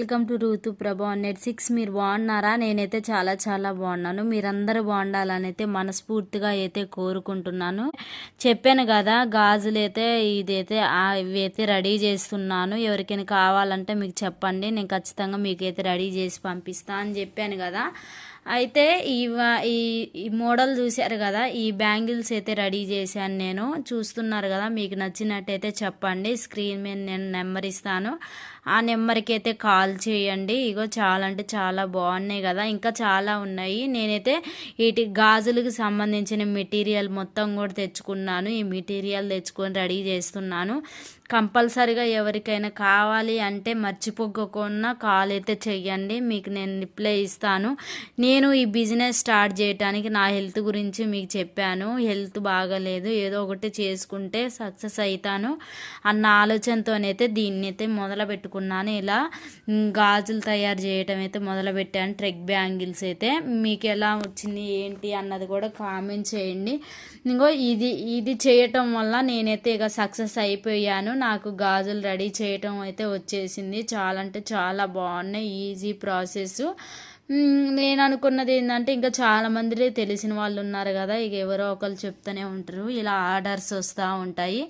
Welcome to ఋతు ప్రభా net six మీరు బాగున్నారా? నేనైతే చాలా చాలా బాగున్నాను. మీరందరూ బాగుండాలని అయితే మనస్ఫూర్తిగా అయితే కోరుకుంటున్నాను. చెప్పాను కదా గాజులు అయితే ఇదైతే ఇవైతే రెడీ చేస్తున్నాను. ఎవరికైనా కావాలంటే మీకు చెప్పండి. నేను ఖచ్చితంగా మీకైతే రెడీ చేసి పంపిస్తా అని చెప్పాను కదా. అయితే ఈ ఈ ఈ మోడల్ చూశారు కదా ఈ బ్యాంగిల్స్ అయితే రెడీ చేశాను నేను. చూస్తున్నారు కదా మీకు నచ్చినట్టయితే చెప్పండి. స్క్రీన్ మీద నేను నెంబర్ ఇస్తాను. ఆ నెంబర్కి అయితే కాల్ చేయండి. ఇగో చాలా అంటే చాలా బాగున్నాయి కదా ఇంకా చాలా ఉన్నాయి. నేనైతే వీటి గాజులకు సంబంధించిన మెటీరియల్ మొత్తం కూడా తెచ్చుకున్నాను. ఈ మెటీరియల్ తెచ్చుకొని రెడీ చేస్తున్నాను. కంపల్సరిగా ఎవరికైనా కావాలి అంటే మర్చిపోకుండా కాల్ అయితే చెయ్యండి. మీకు నేను రిప్లై ఇస్తాను. నేను నేను ఈ బిజినెస్ స్టార్ట్ చేయడానికి నా హెల్త్ గురించి మీకు చెప్పాను. హెల్త్ బాగాలేదు. ఏదో ఒకటి చేసుకుంటే సక్సెస్ అవుతాను అన్న ఆలోచనతోనైతే దీన్ని అయితే మొదలు పెట్టుకున్నాను ఇలా గాజులు తయారు చేయటం అయితే మొదలు పెట్టాను ట్రెక్ బ్యాంగిల్స్ అయితే. మీకు ఎలా వచ్చింది ఏంటి అన్నది కూడా కామెంట్ చేయండి. ఇంకో ఇది ఇది చేయటం వల్ల నేనైతే ఇక సక్సెస్ అయిపోయాను. నాకు గాజులు రెడీ చేయటం అయితే వచ్చేసింది. చాలా అంటే చాలా బాగున్నాయి. Easy process. నేను అనుకున్నది ఏంటంటే ఇంకా చాలామంది తెలిసిన వాళ్ళు ఉన్నారు కదా ఇక ఎవరో ఒకరు చెప్తూనే ఉంటారు. ఇలా ఆర్డర్స్ వస్తూ ఉంటాయి.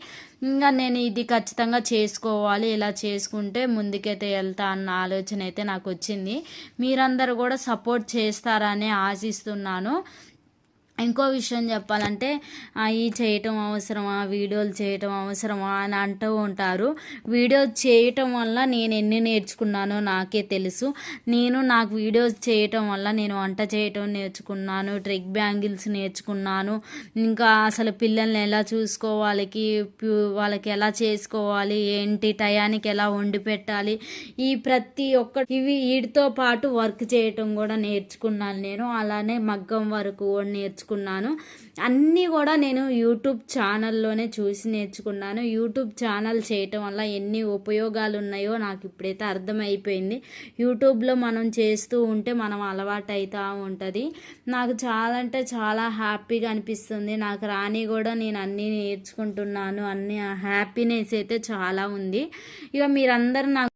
ఇంకా నేను ఇది ఖచ్చితంగా చేసుకోవాలి. ఇలా చేసుకుంటే ముందుకైతే వెళ్తా అన్న ఆలోచన అయితే నాకు వచ్చింది. మీరందరూ కూడా సపోర్ట్ చేస్తారని ఆశిస్తున్నాను. ఇంకో విషయం చెప్పాలంటే ఆ, ఈ చేయటం అవసరమా వీడియోలు చేయటం అవసరమా అని అంటూ ఉంటారు. వీడియో చేయటం వల్ల నేను ఎన్ని నేర్చుకున్నానో నాకే తెలుసు. నేను నాకు వీడియోస్ చేయటం వల్ల నేను వంట చేయటం నేర్చుకున్నాను ట్రిక్ బ్యాంగిల్స్ నేర్చుకున్నాను. ఇంకా అసలు పిల్లల్ని ఎలా చూసుకోవాలికి వాళ్ళకి ఎలా చేసుకోవాలి ఏంటి టయానికి ఎలా వండి పెట్టాలి ఈ ప్రతి ఒక్క ఇవి వీటితో పాటు వర్క్ చేయటం కూడా నేర్చుకున్నాను నేను. అలానే మగ్గం వరకు కూడా నేర్చుకున్నాను. అన్నీ కూడా నేను యూట్యూబ్ ఛానల్లోనే చూసి నేర్చుకున్నాను. యూట్యూబ్ ఛానల్ చేయటం వల్ల ఎన్ని ఉపయోగాలు ఉన్నాయో నాకు ఇప్పుడైతే అర్థమైపోయింది. యూట్యూబ్లో మనం చేస్తూ ఉంటే మనం అలవాటు అవుతూ ఉంటుంది. నాకు చాలా అంటే చాలా హ్యాపీగా అనిపిస్తుంది. నాకు రాని కూడా నేను అన్నీ నేర్చుకుంటున్నాను. అన్ని హ్యాపీనెస్ అయితే చాలా ఉంది. ఇక మీరందరూ నాకు